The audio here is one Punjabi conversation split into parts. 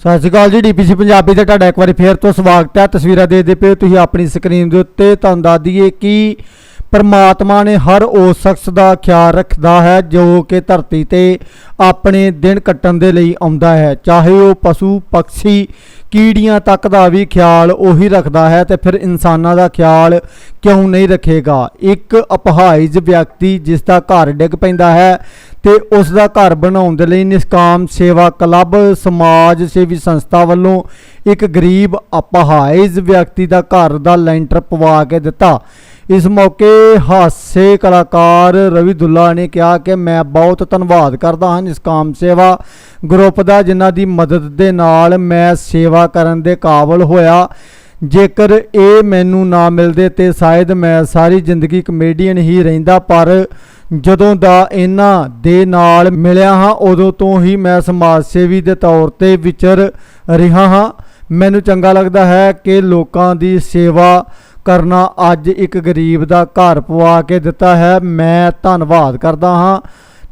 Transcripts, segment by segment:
ਸਤਿ ਸ਼੍ਰੀ ਅਕਾਲ ਜੀ, ਡੀਪੀਸੀ ਪੰਜਾਬੀ ਤੇ ਤੁਹਾਡਾ ਇੱਕ ਵਾਰੀ ਫੇਰ ਤੋਂ ਸਵਾਗਤ ਹੈ। ਤਸਵੀਰਾਂ ਦੇਖਦੇ ਪਏ ਹੋ ਤੁਸੀਂ ਆਪਣੀ ਸਕਰੀਨ ਦੇ ਉੱਤੇ। ਤੁਹਾਨੂੰ ਦੱਸ ਦਈਏ ਕਿ ਪਰਮਾਤਮਾ ਨੇ ਹਰ ਉਸ ਸ਼ਖਸ ਦਾ ਖਿਆਲ ਰੱਖਦਾ ਹੈ ਜੋ ਕਿ ਧਰਤੀ ਤੇ ਆਪਣੇ ਦਿਨ ਕੱਟਣ ਦੇ ਲਈ ਆਉਂਦਾ ਹੈ। ਚਾਹੇ ਉਹ ਪਸ਼ੂ, ਪੰਛੀ, ਕੀੜੀਆਂ ਤੱਕ ਦਾ ਵੀ ਖਿਆਲ ਉਹੀ ਰੱਖਦਾ ਹੈ ਤੇ ਫਿਰ ਇਨਸਾਨਾਂ ਦਾ ਖਿਆਲ ਕਿਉਂ ਨਹੀਂ ਰੱਖੇਗਾ? ਇੱਕ ਅਪਹਾਇਜ ਵਿਅਕਤੀ ਜਿਸ ਦਾ ਘਰ ਡਿੱਗ ਪੈਂਦਾ ਹੈ ਤੇ ਉਸ ਦਾ ਘਰ ਬਣਾਉਣ ਦੇ ਲਈ ਨਿਸ਼ਕਾਮ ਸੇਵਾ ਕਲੱਬ, ਸਮਾਜ ਸੇਵੀ ਸੰਸਥਾ ਵੱਲੋਂ ਇੱਕ ਗਰੀਬ ਅਪਹਾਇਜ ਵਿਅਕਤੀ ਦਾ ਘਰ ਦਾ ਲੈਂਟਰ ਪਵਾ ਕੇ ਦਿੱਤਾ। ਇਸ ਮੌਕੇ ਹਾਸੇ ਕਲਾਕਾਰ ਰਵੀ ਦੁੱਲਾ ਨੇ ਕਿਹਾ ਕਿ ਮੈਂ ਬਹੁਤ ਧੰਨਵਾਦ ਕਰਦਾ ਹਾਂ ਇਸ ਕਾਮ ਸੇਵਾ ਗਰੁੱਪ ਦਾ, ਜਿਨ੍ਹਾਂ ਦੀ ਮਦਦ ਦੇ ਨਾਲ ਮੈਂ ਸੇਵਾ ਕਰਨ ਦੇ ਕਾਬਲ ਹੋਇਆ। ਜੇਕਰ ਇਹ ਮੈਨੂੰ ਨਾ ਮਿਲਦੇ ਤੇ ਸ਼ਾਇਦ ਮੈਂ ਸਾਰੀ ਜ਼ਿੰਦਗੀ ਕਮੇਡੀਅਨ ਹੀ ਰਹਿੰਦਾ, ਪਰ ਜਦੋਂ ਦਾ ਇਹਨਾਂ ਦੇ ਨਾਲ ਮਿਲਿਆ ਹਾਂ, ਉਦੋਂ ਤੋਂ ਹੀ ਮੈਂ ਸਮਾਜ ਸੇਵੀ ਦੇ ਤੌਰ ਤੇ ਵਿਚਰ ਰਿਹਾ ਹਾਂ। ਮੈਨੂੰ ਚੰਗਾ ਲੱਗਦਾ ਹੈ ਕਿ ਲੋਕਾਂ ਦੀ ਸੇਵਾ ਕਰਨਾ ਅੱਜ ਇੱਕ ਗਰੀਬ ਦਾ ਘਰ ਪਵਾ ਕੇ ਦਿੱਤਾ ਹੈ। ਮੈਂ ਧੰਨਵਾਦ ਕਰਦਾ ਹਾਂ।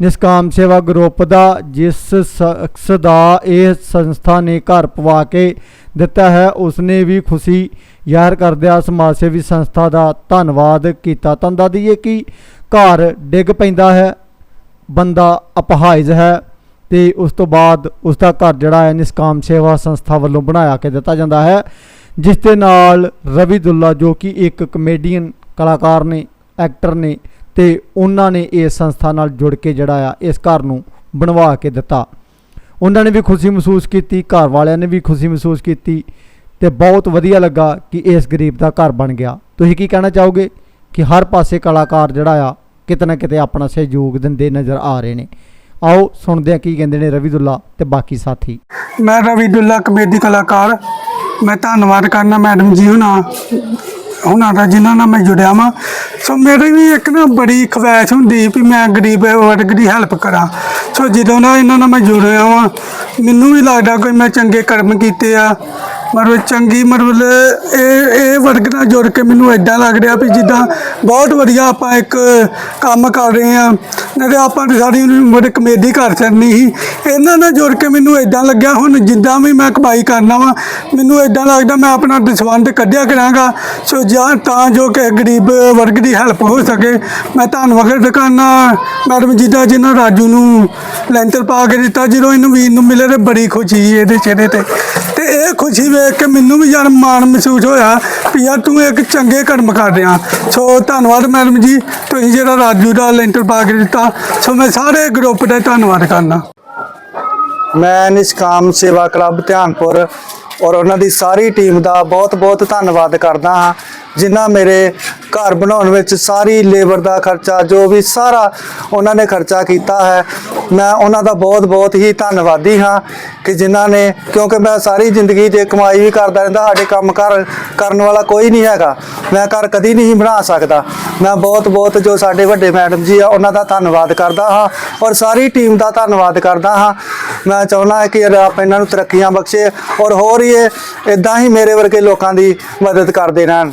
ਨਿਸ਼ਕਾਮ ਸੇਵਾ ਗਰੁੱਪ ਦਾ ਜਿਸ ਸ਼ਖਸ ਦਾ ਇਹ ਸੰਸਥਾ ਨੇ ਘਰ ਪਵਾ ਕੇ ਦਿੱਤਾ ਹੈ, ਉਸਨੇ ਵੀ ਖੁਸ਼ੀ ਜ਼ਾਹਰ ਕਰਦਿਆਂ ਸਮਾਜ ਸੇਵੀ ਸੰਸਥਾ ਦਾ ਧੰਨਵਾਦ ਕੀਤਾ। ਤਾਂ ਦੱਸ ਕਿ ਘਰ ਡਿੱਗ ਪੈਂਦਾ ਹੈ, ਬੰਦਾ ਅਪਹਾਇਜ ਹੈ ਤੇ ਉਸ ਤੋਂ ਬਾਅਦ ਉਸ ਦਾ ਘਰ ਜਿਹੜਾ ਹੈ ਨਿਸ਼ਕਾਮ ਸੇਵਾ ਸੰਸਥਾ ਵੱਲੋਂ ਬਣਾਇਆ ਕੇ ਦਿੱਤਾ ਜਾਂਦਾ ਹੈ। ਜਿਸ ਦੇ ਨਾਲ ਰਵੀ ਦੁੱਲਾ ਜੋ ਕਿ ਇੱਕ ਕਮੇਡੀਅਨ ਕਲਾਕਾਰ ਨੇ ਐਕਟਰ ਨੇ ਤੇ ਉਹਨਾਂ ਨੇ ਇਸ ਸੰਸਥਾ ਨਾਲ ਜੁੜ ਕੇ ਜਿਹੜਾ ਆ, ਇਸ ਘਰ ਨੂੰ ਬਣਵਾ ਕੇ ਦਿੱਤਾ। ਉਹਨਾਂ ਨੇ ਵੀ ਖੁਸ਼ੀ ਮਹਿਸੂਸ ਕੀਤੀ, ਘਰ ਵਾਲਿਆਂ ਨੇ ਵੀ ਖੁਸ਼ੀ ਮਹਿਸੂਸ ਕੀਤੀ ਤੇ ਬਹੁਤ ਵਧੀਆ ਲੱਗਾ ਕਿ ਇਸ ਗਰੀਬ ਦਾ ਘਰ ਬਣ ਗਿਆ। ਤੁਸੀਂ ਕੀ ਕਹਿਣਾ ਚਾਹੋਗੇ ਕਿ ਹਰ ਪਾਸੇ ਕਲਾਕਾਰ ਜਿਹੜਾ ਆ, ਕਿਤੇ ਨਾ ਕਿਤੇ ਆਪਣਾ ਸਹਿਯੋਗ ਦਿੰਦੇ ਨਜ਼ਰ ਆ ਰਹੇ ਨੇ? ਆਓ ਸੁਣਦੇ ਆ ਕੀ ਕਹਿੰਦੇ ਨੇ ਰਵੀ ਦੁੱਲਾ ਤੇ ਬਾਕੀ ਸਾਥੀ। ਮੈਂ ਰਵੀਦੁੱਲਾ ਕਮੇਡੀ ਕਲਾਕਾਰ। ਮੈਂ ਧੰਨਵਾਦ ਕਰਨਾ ਮੈਡਮ ਜੀ ਹੁਣਾਂ ਹੁਣਾਂ ਦਾ ਜਿਨ੍ਹਾਂ ਨਾਲ ਮੈਂ ਜੁੜਿਆ ਵਾਂ। ਸੋ ਮੇਰੀ ਵੀ ਇੱਕ ਨਾ ਬੜੀ ਖਵਾਇਸ਼ ਹੁੰਦੀ ਵੀ ਮੈਂ ਗਰੀਬ ਵਰਗ ਦੀ ਹੈਲਪ ਕਰਾਂ। ਸੋ ਜਦੋਂ ਦਾ ਇਹਨਾਂ ਨਾਲ ਮੈਂ ਜੁੜਿਆ ਵਾਂ, ਮੈਨੂੰ ਵੀ ਲੱਗਦਾ ਕੋਈ ਮੈਂ ਚੰਗੇ ਕਰਮ ਕੀਤੇ ਆ। ਮਤਲਬ ਚੰਗੀ ਮਤਲਬ ਇਹ ਇਹ ਵਰਗ ਨਾਲ ਜੁੜ ਕੇ ਮੈਨੂੰ ਐਦਾਂ ਲੱਗ ਰਿਹਾ ਵੀ ਜਿੱਦਾਂ ਬਹੁਤ ਵਧੀਆ ਆਪਾਂ ਇੱਕ ਕੰਮ ਕਰ ਰਹੇ ਆ ਨਹੀਂ ਤੇ ਆਪਾਂ ਤਾਂ ਸਾਰੀ ਉਮਰ ਕਮੇਡੀ ਕਰ ਸਕਣੀ ਸੀ। ਇਹਨਾਂ ਨਾਲ ਜੁੜ ਕੇ ਮੈਨੂੰ ਐਦਾਂ ਲੱਗਿਆ। ਹੁਣ ਜਿੱਦਾਂ ਵੀ ਮੈਂ ਕਮਾਈ ਕਰਨਾ ਵਾ, ਮੈਨੂੰ ਐਦਾਂ ਲੱਗਦਾ ਮੈਂ ਆਪਣਾ ਦਸਵੰਧ ਕੱਢਿਆ ਕਰਾਂਗਾ। ਸੋ ਜਾਂ ਤਾਂ ਜੋ ਕਿ ਗਰੀਬ ਵਰਗ ਦੀ ਹੈਲਪ ਹੋ ਸਕੇ। ਮੈਂ ਧੰਨਵਾਦ ਕਰਨਾ ਮੈਡਮ ਜਿੱਦਾਂ ਜਿਹਨਾਂ ਰਾਜੂ ਨੂੰ ਲੈਂਟਰ ਪਾ ਕੇ ਦਿੱਤਾ, ਜਦੋਂ ਇਹਨੂੰ ਵੀਰ ਨੂੰ ਮਿਲੇ ਤੇ ਬੜੀ ਖੁਸ਼ੀ ਇਹਦੇ ਚਿਹਰੇ ਤੇ। ਖੁਸ਼ੀ ਵੇਖ ਕੇ ਮੈਨੂੰ ਵੀ ਯਾਰ ਮਾਣ ਮਹਿਸੂਸ ਹੋਇਆ ਵੀ ਯਾਰ ਤੂੰ ਇੱਕ ਚੰਗੇ ਕਰਮ ਕਰ ਰਿਹਾ। ਸੋ ਧੰਨਵਾਦ ਮੈਡਮ ਜੀ, ਤੁਸੀਂ ਜਿਹੜਾ ਰਾਜੂ ਦਾ ਲੈਂਟਰ ਪਾ ਕੇ ਦਿੱਤਾ। ਸੋ ਮੈਂ ਸਾਰੇ ਗਰੁੱਪ ਦਾ ਧੰਨਵਾਦ ਕਰਨਾ। ਮੈਂ ਨਿਸ਼ਕਾਮ ਸੇਵਾ ਕਲੱਬ ਧਿਆਨਪੁਰ ਔਰ ਉਹਨਾਂ ਦੀ ਸਾਰੀ ਟੀਮ ਦਾ ਬਹੁਤ-ਬਹੁਤ ਧੰਨਵਾਦ ਕਰਦਾ ਹਾਂ, ਜਿਨ੍ਹਾਂ ਮੇਰੇ ਘਰ ਬਣਾਉਣ ਵਿੱਚ ਸਾਰੀ ਲੇਬਰ ਦਾ ਖਰਚਾ, ਜੋ ਵੀ ਸਾਰਾ ਉਹਨਾਂ ਨੇ ਖਰਚਾ ਕੀਤਾ ਹੈ, ਮੈਂ ਉਹਨਾਂ ਦਾ ਬਹੁਤ-ਬਹੁਤ ਹੀ ਧੰਨਵਾਦੀ ਹਾਂ ਕਿ ਜਿਨ੍ਹਾਂ ਨੇ, ਕਿਉਂਕਿ ਮੈਂ ਸਾਰੀ ਜ਼ਿੰਦਗੀ 'ਤੇ ਕਮਾਈ ਵੀ ਕਰਦਾ ਰਹਿੰਦਾ, ਸਾਡੇ ਕੰਮ ਕਰ, ਕਰਨ ਵਾਲਾ ਕੋਈ ਨਹੀਂ ਹੈਗਾ। ਮੈਂ ਘਰ ਕਦੀ ਨਹੀਂ ਬਣਾ ਸਕਦਾ। ਮੈਂ ਬਹੁਤ-ਬਹੁਤ ਜੋ ਸਾਡੇ ਵੱਡੇ ਮੈਡਮ ਜੀ ਆ, ਉਹਨਾਂ ਦਾ ਧੰਨਵਾਦ ਕਰਦਾ ਹਾਂ ਔਰ ਸਾਰੀ ਟੀਮ ਦਾ ਧੰਨਵਾਦ ਕਰਦਾ ਹਾਂ। ਮੈਂ ਚਾਹੁੰਦਾ ਕਿ ਰੱਬ ਇਹਨਾਂ ਨੂੰ ਤਰੱਕੀਆਂ ਬਖਸ਼ੇ ਔਰ ਹੋਰ ਹੀ ਇਹ ਇਦਾਂ ਹੀ ਮੇਰੇ ਵਰਗੇ ਲੋਕਾਂ ਦੀ ਮਦਦ ਕਰਦੇ ਰਹਿਣ।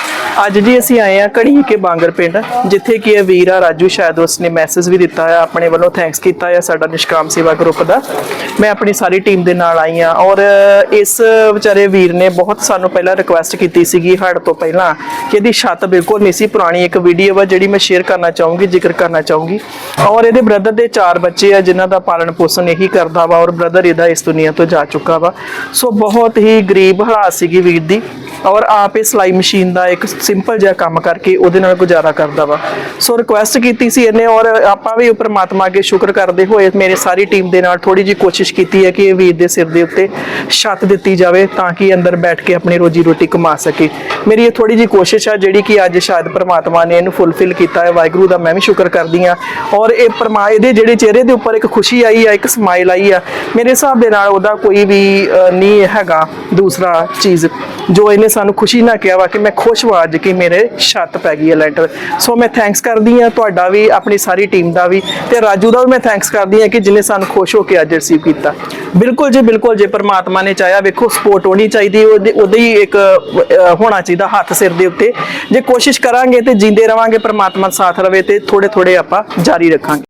ਅੱਜ ਜੀ ਅਸੀਂ ਆਏ ਆ ਕੜੀ ਕੇ ਬਾਂਗਰ ਪਿੰਡ, ਜਿੱਥੇ ਕਿ ਇਹ ਵੀਰ ਆ ਰਾਜੂ ਸ਼ਾਇਦ ਉਸਨੇ ਮੈਸੇਜ ਵੀ ਦਿੱਤਾ ਹੈ, ਆਪਣੇ ਵੱਲੋਂ ਥੈਂਕਸ ਕੀਤਾ ਹੈ ਸਾਡਾ ਨਿਸ਼ਕਾਮ ਸੇਵਾ ਗਰੁੱਪ ਦਾ। ਮੈਂ ਆਪਣੀ ਸਾਰੀ ਟੀਮ ਦੇ ਨਾਲ ਆਈ ਆ ਔਰ ਇਸ ਵਿਚਾਰੇ ਵੀਰ ਨੇ ਬਹੁਤ ਸਾਨੂੰ ਪਹਿਲਾਂ ਰਿਕੁਐਸਟ ਕੀਤੀ ਸੀਗੀ ਹੜ ਤੋਂ ਪਹਿਲਾਂ ਕਿ ਇਹਦੀ ਛੱਤ ਬਿਲਕੁਲ ਨਹੀਂ ਸੀ ਪੁਰਾਣੀ, ਇੱਕ ਵੀਡੀਓ ਵਾ ਜਿਹੜੀ ਮੈਂ ਸ਼ੇਅਰ ਕਰਨਾ ਚਾਹੂੰਗੀ, ਜ਼ਿਕਰ ਕਰਨਾ ਚਾਹੂੰਗੀ। ਔਰ ਇਹਦੇ ਬ੍ਰਦਰ ਦੇ ਚਾਰ ਬੱਚੇ ਆ, ਜਿਨ੍ਹਾਂ ਦਾ ਪਾਲਣ ਪੋਸ਼ਣ ਇਹੀ ਕਰਦਾ ਵਾ ਔਰ ਬ੍ਰਦਰ ਇਹਦਾ ਇਸ ਦੁਨੀਆ ਤੋਂ ਜਾ ਚੁੱਕਾ ਵਾ। ਸੋ ਬਹੁਤ ਹੀ ਗਰੀਬ ਹਾਲਾਤ ਸੀਗੀ ਵੀਰ ਦੀ। ਔਰ ਆਪ ਇਹ ਸਿਲਾਈ ਮਸ਼ੀਨ ਦਾ ਇੱਕ ਸਿੰਪਲ ਜਿਹਾ ਕੰਮ ਕਰਕੇ ਉਹਦੇ ਨਾਲ ਗੁਜ਼ਾਰਾ ਕਰਦਾ ਵਾ। ਸੋ ਰਿਕੁਐਸਟ ਕੀਤੀ ਸੀ ਇਹਨੇ ਔਰ ਆਪਾਂ ਵੀ ਪਰਮਾਤਮਾ ਅੱਗੇ ਸ਼ੁਕਰ ਕਰਦੇ ਹੋਏ ਮੇਰੇ ਸਾਰੀ ਟੀਮ ਦੇ ਨਾਲ ਥੋੜੀ ਜੀ ਕੋਸ਼ਿਸ਼ ਕੀਤੀ ਹੈ ਕਿ ਇਹ ਵੀਰ ਦੇ ਸਿਰ ਦੇ ਉੱਤੇ ਛੱਤ ਦਿੱਤੀ ਜਾਵੇ ਤਾਂ ਕਿ ਅੰਦਰ ਬੈਠ ਕੇ ਆਪਣੀ ਰੋਜੀ ਰੋਟੀ ਕਮਾ ਸਕੇ। ਮੇਰੀ ਇਹ ਥੋੜੀ ਜੀ ਕੋਸ਼ਿਸ਼ ਆ ਜਿਹੜੀ ਕਿ ਅੱਜ ਸ਼ਾਇਦ ਪਰਮਾਤਮਾ ਨੇ ਇਹਨੂੰ ਫੁੱਲਫਿਲ ਕੀਤਾ ਹੈ। ਵਾਹਿਗੁਰੂ ਦਾ ਮੈਂ ਵੀ ਸ਼ੁਕਰ ਕਰਦੀ ਆ ਔਰ ਇਹ ਪਰਮਾ ਇਹਦੇ ਜਿਹੜੇ ਚਿਹਰੇ ਦੇ ਉੱਪਰ ਇੱਕ ਖੁਸ਼ੀ ਆਈ ਆ ਇੱਕ ਸਮਾਈਲ ਆਈ ਆ ਮੇਰੇ ਹਿਸਾਬ ਦੇ ਨਾਲ ਉਹਦਾ ਕੋਈ ਵੀ ਅਹ, ਨਹੀਂ ਹੈਗਾ ਦੂਸਰਾ ਚੀਜ਼। ਜੋ ਇਹਨੇ ਸਾਨੂੰ ਖੁਸ਼ੀ ਨਾ ਕਿਹਾ ਵਾ ਕਿ ਮੈਂ ਖੁਸ਼ ਹਾਂ ਅੱਜ ਕਿ ਮੇਰੇ ਛੱਤ ਪੈ ਗਈ ਹੈ ਲੈਂਟਰ। ਸੋ ਮੈਂ ਥੈਂਕਸ ਕਰਦੀ ਹਾਂ ਤੁਹਾਡਾ ਵੀ, ਆਪਣੀ ਸਾਰੀ ਟੀਮ ਦਾ ਵੀ ਤੇ ਰਾਜੂ ਦਾ ਵੀ ਮੈਂ ਥੈਂਕਸ ਕਰਦੀ ਹਾਂ ਕਿ ਜਿਨੇ ਸਾਨੂੰ ਖੁਸ਼ ਹੋ ਕੇ ਅੱਜ ਰਿਸੀਵ ਕੀਤਾ। ਬਿਲਕੁਲ ਜੀ, ਬਿਲਕੁਲ ਜੇ ਪਰਮਾਤਮਾ ਨੇ ਚਾਹਿਆ, ਵੇਖੋ ਸਪੋਰਟ ਹੋਣੀ ਚਾਹੀਦੀ ਉਹਦੇ ਉਹਦੇ ਹੀ ਇੱਕ ਹੋਣਾ ਚਾਹੀਦਾ ਹੱਥ ਸਿਰ ਦੇ ਉੱਤੇ। ਜੇ ਕੋਸ਼ਿਸ਼ ਕਰਾਂਗੇ ਤੇ ਜਿੰਦੇ ਰਵਾਂਗੇ, ਪਰਮਾਤਮਾ ਸਾਥ ਰਵੇ ਤੇ ਥੋੜੇ ਥੋੜੇ ਆਪਾਂ ਜਾਰੀ ਰੱਖਾਂਗੇ।